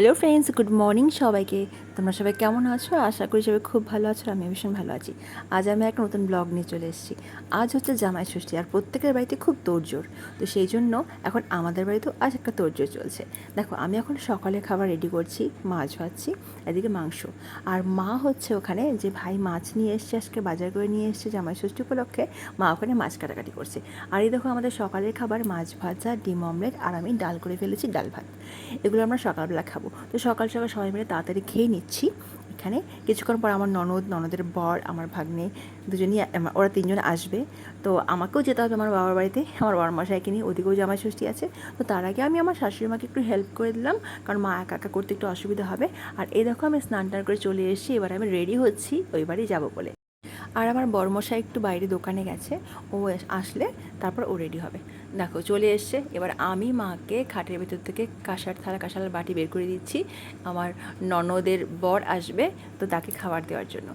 Hello friends good morning সবাইকে তোমরা সবাই কেমন আছো? আশা করি সবাই খুব ভালো আছো আমি ভীষণ ভালো আছি। আজ আমি একটা নতুন ব্লগ নিয়ে চলে এসেছি। আজ হচ্ছে জামাই ষষ্ঠী, আর প্রত্যেকের বাড়িতে খুব তোড়জোড়। তো সেই জন্য এখন আমাদের বাড়িতেও আজ একটা তোড়জোড় চলছে। দেখো, আমি এখন সকালে খাবার রেডি করছি, মাছ ভাজছি, এদিকে মাংস। আর মা হচ্ছে ওখানে, যে ভাই মাছ নিয়ে এসছে আজকে, বাজার করে নিয়ে এসছে জামাই ষষ্ঠী উপলক্ষে, মা ওখানে মাছ কাটাকাটি করছে। আর এই দেখো, আমাদের সকালের খাবার মাছ ভাজা, ডিম অমলেট, আর আমি ডাল করে ফেলেছি ডাল ভাত। এগুলো আমরা সকালবেলা খাব। তো সকাল সকাল সবাই মিলে তাড়াতাড়ি খেয়ে নিচ্ছি এখানে কিছুক্ষণ পর আমার ননদ, ননদের বর, আমার ভাগ্নে দুজনই, ওরা তিনজন আসবে। তো আমাকেও যেতে হবে আমার বাবার বাড়িতে। আমার বড় মশাইকে নিয়ে ওদিকেও জামাই ষষ্ঠী আছে। তো তার আগে আমি আমার শাশুড়ি মাকে একটু হেল্প করে দিলাম, কারণ মা একা একা করতে একটু অসুবিধা হবে। আর এই দেখো আমি স্নান টান করে চলে এসেছি, এবার আমি রেডি হচ্ছি, ওই বাড়ি যাব বলে। আর আমার বড়মশাই একটু বাইরে দোকানে গেছে, ও আসলে তারপর ও রেডি হবে। দেখো, চলে এসছে। এবার আমি মাকে খাটের ভেতর থেকে কাঁসার থালা, কাঁসার বাটি বের করে দিচ্ছি। আমার ননদের বর আসবে তো তাকে খাবার দেওয়ার জন্য।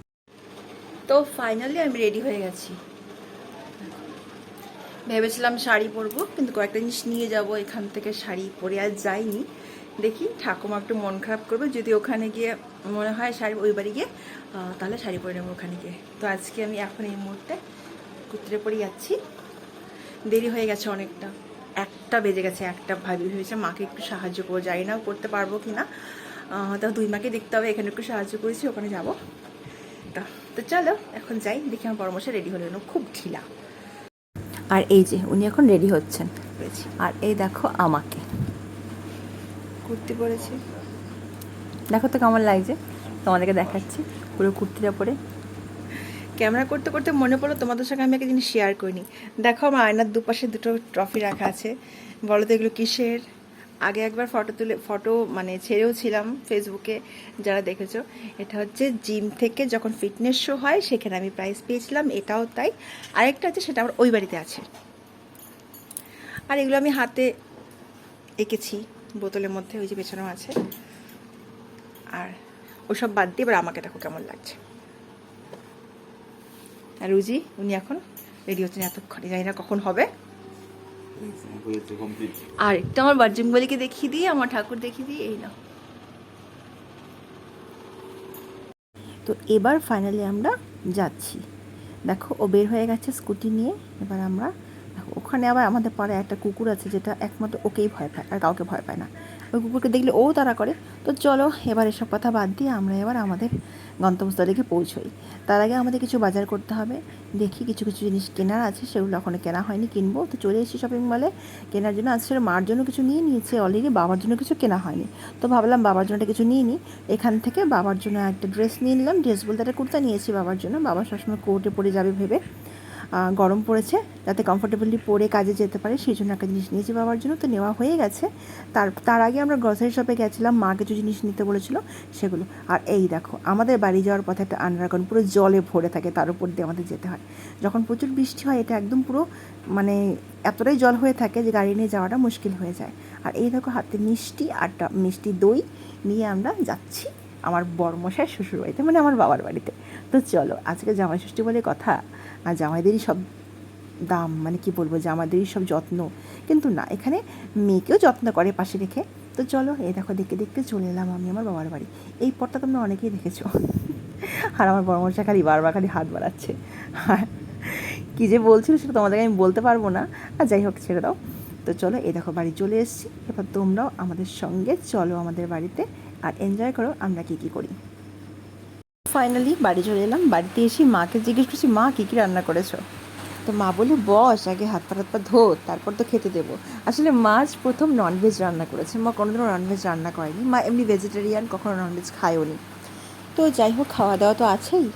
তো ফাইনালি আমি রেডি হয়ে গেছি। ভেবেছিলাম শাড়ি পরবো, কিন্তু কয়েকটা জিনিস নিয়ে যাব। এখান থেকে শাড়ি পরে আর যাইনি। দেখি ঠাকুমা একটু মন খারাপ করবে। যদি ওখানে গিয়ে মনে হয় শাড়ি, ওই বাড়ি গিয়ে তাহলে শাড়ি পরে নেব ওখানে গিয়ে। তো আজকে আমি এখন এই মুহূর্তে কুত্রে পরে যাচ্ছি। দেরি হয়ে গেছে অনেকটা। একটা বেজে গেছে একটা ভাবি ভেবেছে মাকে একটু সাহায্য করব জানি না করতে পারব কি না তা দুই মাকে দেখতে হবে এখানে একটু সাহায্য করেছি ওখানে যাব। তা তো চলো এখন যাই দেখি আমার পরামর্শ রেডি হলো না খুব ঢিলা। আর এই যে উনি এখন রেডি হচ্ছেন। আর এই দেখো আমাকে। কুর্তি পরেছি। দেখো তো কেমন লাগছে তোমাদেরকে দেখাচ্ছি পুরো কুর্তিটা পরে। ক্যামেরা করতে করতে মনে পড়ল তোমাদের সঙ্গে আমি একটা জিনিস শেয়ার করিনি। দেখো আমার আয়নার দুপাশে দুটো ট্রফি রাখা আছে। বলো তো এগুলো কিসের? আগে একবার ফটো তুলে ফটো মানে ছেড়েও ছিলাম ফেসবুকে যারা দেখেছ। এটা হচ্ছে জিম থেকে যখন ফিটনেস শো হয়, সেখানে আমি প্রাইজ পেয়েছিলাম, এটাও তাই। আরেকটা আছে, সেটা আমার ওই বাড়িতে আছে। আর এগুলো আমি হাতে এঁকেছি, বোতলের মধ্যে, ওই যে পেছনেও আছে। আর ওসব বাদ দিয়ে এবার আমাকে দেখো কেমন লাগছে। আর রুজি, উনি এখন রেডি হচ্ছেন এতক্ষণে, জানি না কখন হবে। আর একটু আমার বার্জিমবলিকে দেখিয়ে দিই, আমার ঠাকুর দেখিয়ে দিই, এই না তো এবার ফাইনালি আমরা যাচ্ছি। দেখো, ও বের হয়ে গেছে স্কুটি নিয়ে, এবার আমরা ওখানে আবার আমাদের পাড়ায় একটা কুকুর আছে যেটা একমাত্র ওকেই ভয় পায় আর কাউকে ভয় পায় না। ওই কুকুরকে দেখলে ও তারা করে। তো চলো, এবার এসব কথা বাদ দিয়ে আমরা এবার আমাদের গন্তব্যস্থলে পৌঁছোই। তার আগে আমাদের কিছু বাজার করতে হবে। দেখি কিছু কিছু জিনিস কেনার আছে, সেগুলো এখনও কেনা হয়নি, কিনবো। তো চলে এসেছি শপিং মলে কেনার জন্য আসলে মার জন্য কিছু নিয়ে নিয়েছে অলরেডি বাবার জন্য কিছু কেনা হয়নি। তো ভাবলাম বাবার জন্য কিছু নিয়ে নিই এখান থেকে বাবার জন্য একটা ড্রেস নিয়ে নিলাম। ড্রেস বলতে একটা কুর্তা নিয়েছি বাবার জন্য। বাবা সবসময় কোর্টে পরে যাবে ভেবে। গরম পড়েছে, যাতে কমফোর্টেবলি পরে কাজে যেতে পারে, সেই জন্য একটা জিনিস নিয়েছি বাবার জন্য, তো নেওয়া হয়ে গেছে। তার তার আগে আমরা গ্রসারি শপে গেছিলাম, মা কিছু জিনিস নিতে বলেছিল, সেগুলো। আর এই দেখো, আমাদের বাড়ি যাওয়ার পথে একটা আন্ডারগ্রাউন্ড পুরো জলে ভরে থাকে, তার উপর দিয়ে আমাদের যেতে হয়। যখন প্রচুর বৃষ্টি হয়, এটা একদম পুরো মানে এতটাই জল হয়ে থাকে যে গাড়ি নিয়ে যাওয়াটা মুশকিল হয়ে যায়। আর এই দেখো হাতে মিষ্টি আর মিষ্টি দই নিয়ে আমরা যাচ্ছি। আমার বর্মশাই শ্বশুর বাড়িতে মানে আমার বাবার বাড়িতে। তো চলো, আজকে জামাই ষষ্ঠী বলে কথা, আর জামাইদেরই সব দাম মানে কি বলব, জামাইদেরই সব যত্ন। কিন্তু না, এখানে মেয়েকেও যত্ন করে পাশে রেখে। তো চলো, এই দেখো, দেখতে দেখতে চলে এলাম আমি আমার বাবার বাড়ি। এই পথটা তোমরা অনেকেই দেখেছ। আর আমার বড়মশা খালি বারবার খালি হাত বাড়াচ্ছে। আর কী যে বলছিল সেটা তোমাদেরকে আমি বলতে পারব না। আর যাই হোক, ছেড়ে দাও। তো চলো, এই দেখো, বাড়ি চলে এসেছি। এবার তোমরাও আমাদের সঙ্গে চলো আমাদের বাড়িতে। আর এনজয় করো, আমরা কী কী করি? ফাইনালি বাড়ি চলে এলাম। বাড়িতে এসে মাকে জিজ্ঞেস করছি, মা, কী কী রান্না করেছ? তো মা বলে বস, আগে হাত পা হাত পা ধো, তারপর তো খেতে দেবো। আসলে মাছ প্রথম ননভেজ রান্না করেছে। মা কোনোদিনও ননভেজ রান্না করেনি। মা এমনি ভেজিটেরিয়ান কখনো ননভেজ খায়ও নি। তো যাই হোক খাওয়া দাওয়া তো আছেই।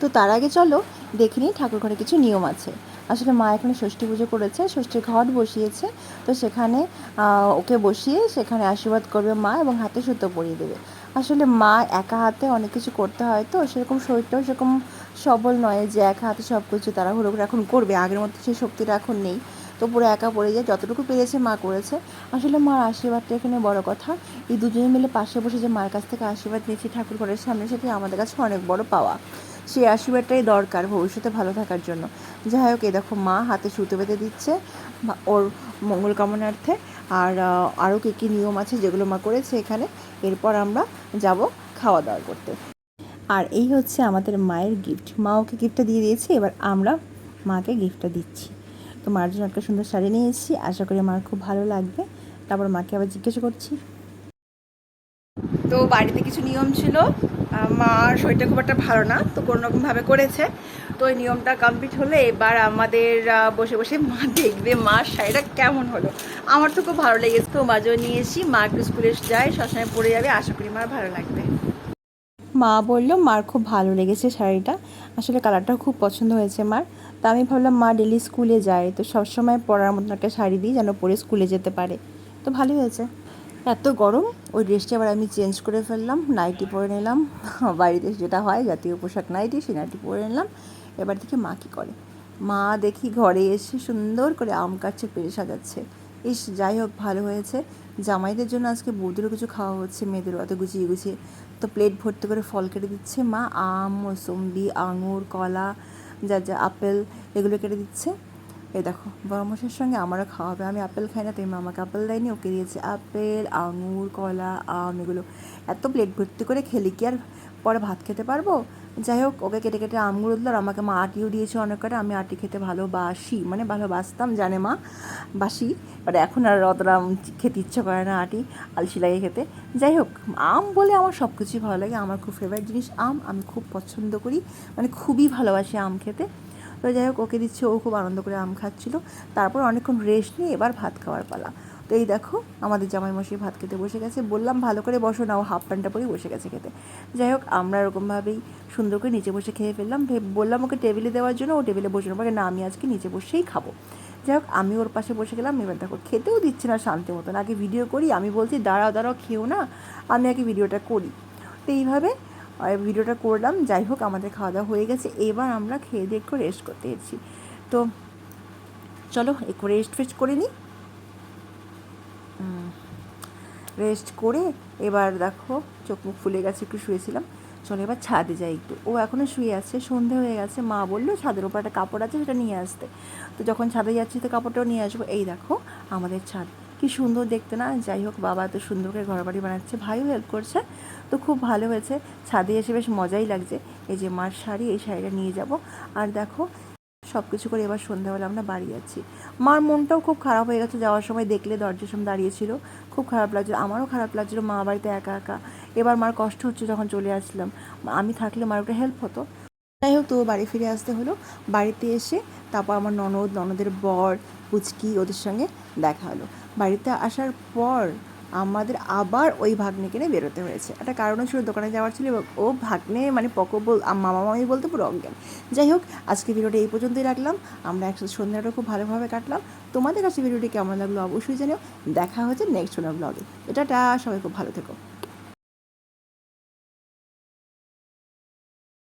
তো তার আগে চলো, দেখে নিই ঠাকুর ঘরে কিছু নিয়ম আছে। আসলে মা এখানে ষষ্ঠী পুজো করেছে, ষষ্ঠীর ঘট বসিয়েছে, তো সেখানে ওকে বসিয়ে সেখানে আশীর্বাদ করবে মা এবং হাতে সুতো পরিয়ে দেবে। আসলে মা একা হাতে অনেক কিছু করতে হয়, তো সেরকম শরীরটাও সেরকম সবল নয় যে একা হাতে সব কিছু তারা হুড়ো করে এখন করবে, আগের মতো সেই শক্তিটা এখন নেই। তো পুরো একা পড়ে যায়, যতটুকু পেরেছে মা করেছে। আসলে মার আশীর্বাদটা এখানে বড় কথা। এই দুজনে মিলে পাশে বসে যে মার কাছ থেকে আশীর্বাদ নিয়েছি ঠাকুর ঘরের সামনে সেটি আমাদের কাছে অনেক বড় পাওয়া। সেই আশীর্বাদটাই দরকার ভবিষ্যতে ভালো থাকার জন্য। যাই হোক, এই দেখো মা হাতে সুতো বেঁধে দিচ্ছে ওর মঙ্গল কামনার্থে। আর আরও কী কী নিয়ম আছে যেগুলো মা করেছে এখানে, এরপর আমরা যাব খাওয়া দাওয়া করতে। আর এই হচ্ছে আমাদের মায়ের গিফট মা ওকে গিফটটা দিয়ে দিয়েছে, এবার আমরা মাকে গিফটটা দিচ্ছি। তো মার জন্য একটা সুন্দর শাড়ি নিয়ে এসেছি, আশা করি মার খুব ভালো লাগবে। তারপর মাকে আবার জিজ্ঞাসা করছি। তো বাড়িতে কিছু নিয়ম ছিল? মার শরীরটা খুব একটা ভালো না, তো কোনো রকমভাবে করেছে। তো ওই নিয়মটা কমপ্লিট হলে এবার আমাদের বসে বসে মা দেখবে মার শাড়িটা কেমন হলো। আমার তো খুব ভালো লেগেছে, তো মাঝেও নিয়ে এসি মা একটু স্কুলে যায়, সবসময় পরে যাবে, আশা করি মার ভালো লাগবে। মা বলল, মার খুব ভালো লেগেছে শাড়িটা, আসলে কালারটাও খুব পছন্দ হয়েছে মার। তা আমি ভাবলাম, মা ডেলি স্কুলে যায়, তো সবসময় পরার মতন একটা শাড়ি দিই, যেন পরে স্কুলে যেতে পারে। তো ভালোই হয়েছে। এত গরম, ওই ড্রেসটা আবার আমি চেঞ্জ করে ফেললাম নাইটি পরে নিলাম। বাড়িতে যেটা হয়, জাতীয় পোশাক নাইটি সেই নাইটি পরে নিলাম। এবার দেখি মা কী করে। মা দেখি ঘরে এসে সুন্দর করে আম কাটছে, পেরে সাজাচ্ছে। ইস, যাই হোক, ভালো হয়েছে। জামাইদের জন্য আজকে বৌদিরও কিছু খাওয়া হচ্ছে মেয়েদেরও অত গুছিয়ে গুছিয়ে। তো প্লেট ভর্তি করে ফল কেটে দিচ্ছে মা, আম মৌসম্বি আঙুর, কলা, যা যা, আপেল, এগুলো কেটে দিচ্ছে। এই দেখো মশাইয়ের সঙ্গে আমারও খাওয়া হবে। আমি আপেল খাই না, তাই মা আমাকে আপেল দেয়নি, ওকে দিয়েছে আপেল, আঙুর কলা আম, এগুলো। এত প্লেট ভর্তি করে খেলে কি আর পরে ভাত খেতে পারব? যাই হোক, ওকে কেটে কেটে আমগুলো দিল আর আমাকে মা আটিও দিয়েছে অনেক কটা। আমি আটি খেতে ভালোবাসি মানে ভালোবাসতাম, জানে মা, বাসি। বাট এখন আর অতটা খেতে ইচ্ছে করে না আটি, আলসি লাগে খেতে। যাই হোক, আম বলে আমার সব কিছুই ভালো লাগে। আমার খুব ফেভারিট জিনিস আম। আমি খুব পছন্দ করি মানে খুবই ভালোবাসি আম খেতে। তো যাই হোক, ওকে দিচ্ছে, ও খুব আনন্দ করে আম খাচ্ছিল। তারপর অনেকক্ষণ রেস্ট নিয়ে এবার ভাত খাওয়ার পালা। তো এই দেখো, আমাদের জামাই মশাই ভাত খেতে বসে গেছে। বললাম, ভালো করে বসো না, ও হাফ প্যান্টটা পরেই বসে গেছে খেতে। যাই হোক, আমরা এরকমভাবেই সুন্দর করে নিচে বসে খেয়ে ফেললাম। বললাম, ওকে টেবিলে দেওয়ার জন্য, ও টেবিলে বসে বলে, না, আমি আজকে নিচে বসেই খাব। যাই হোক, আমি ওর পাশে বসে গেলাম। এবার দেখো, খেতেও দিচ্ছে না শান্তি মতন। আগে ভিডিও করি, আমি বলছি, দাঁড়াও দাঁড়াও, খেও না। আমি আগে ভিডিওটা করি। তো এইভাবে ভিডিওটা করলাম, যাই হোক আমাদের খাওয়া দাওয়া হয়ে গেছে, এবার আমরা খেয়ে দিয়ে একটু রেস্ট করতে এসেছি। তো চলো একটু রেস্ট ফেস্ট করে নিই। রেস্ট করে এবার দেখো চোখ মুখ ফুলে গেছে, একটু শুয়েছিলাম। চলো এবার ছাদে যাই একটু। ও এখনও শুয়ে আছে, সন্ধে হয়ে গেছে। মা বলল, ছাদের ওপর একটা কাপড় আছে, সেটা নিয়ে আসতে। তো যখন ছাদে যাচ্ছি, তো কাপড়টাও নিয়ে আসব। এই দেখো আমাদের ছাদ। কি সুন্দর দেখতে না? যাই হোক, বাবা এত সুন্দর করে ঘর বাড়ি বানাচ্ছে, ভাইও হেল্প করছে। তো খুব ভালো হয়েছে, ছাদে এসে বেশ মজাই লাগছে। এই যে মার শাড়ি, এই শাড়িটা নিয়ে যাব। আর দেখো সব কিছু করে এবার সন্ধ্যাবেলা আমরা বাড়ি যাচ্ছি। মার মনটাও খুব খারাপ হয়ে গেছে, যাওয়ার সময় দেখলে দরজার সামনে দাঁড়িয়েছিল। খুব খারাপ লাগছিল, আমারও খারাপ লাগছিল, মা বাড়িতে একা একা। এবার মার কষ্ট হচ্ছে যখন চলে আসলাম। আমি থাকলে মার ওটা হেল্প হতো। যাই হোক তো বাড়ি ফিরে আসতে হলো। বাড়িতে এসে তারপর আমার ননদ, ননদের বর, পুচকি, ওদের সঙ্গে দেখা হলো। বাড়িতে আসার পর আমাদের আবার ওই ভাগ্নে কিনে বেরোতে হয়েছে। একটা কারণও ছিল, দোকানে যাওয়ার ছিল ও ভাগ্নে মানে পকো বল মামা মামি বলতে পুরো অজ্ঞান। যাই হোক, আজকে ভিডিওটা এই পর্যন্তই রাখলাম। আমরা একসাথে সন্ধ্যাটা খুব ভালোভাবে কাটলাম। তোমাদের কাছে ভিডিওটি কেমন লাগল অবশ্যই জানিও। দেখা হচ্ছে নেক্সট ব্লগে এটা সবাই খুব ভালো থেকো।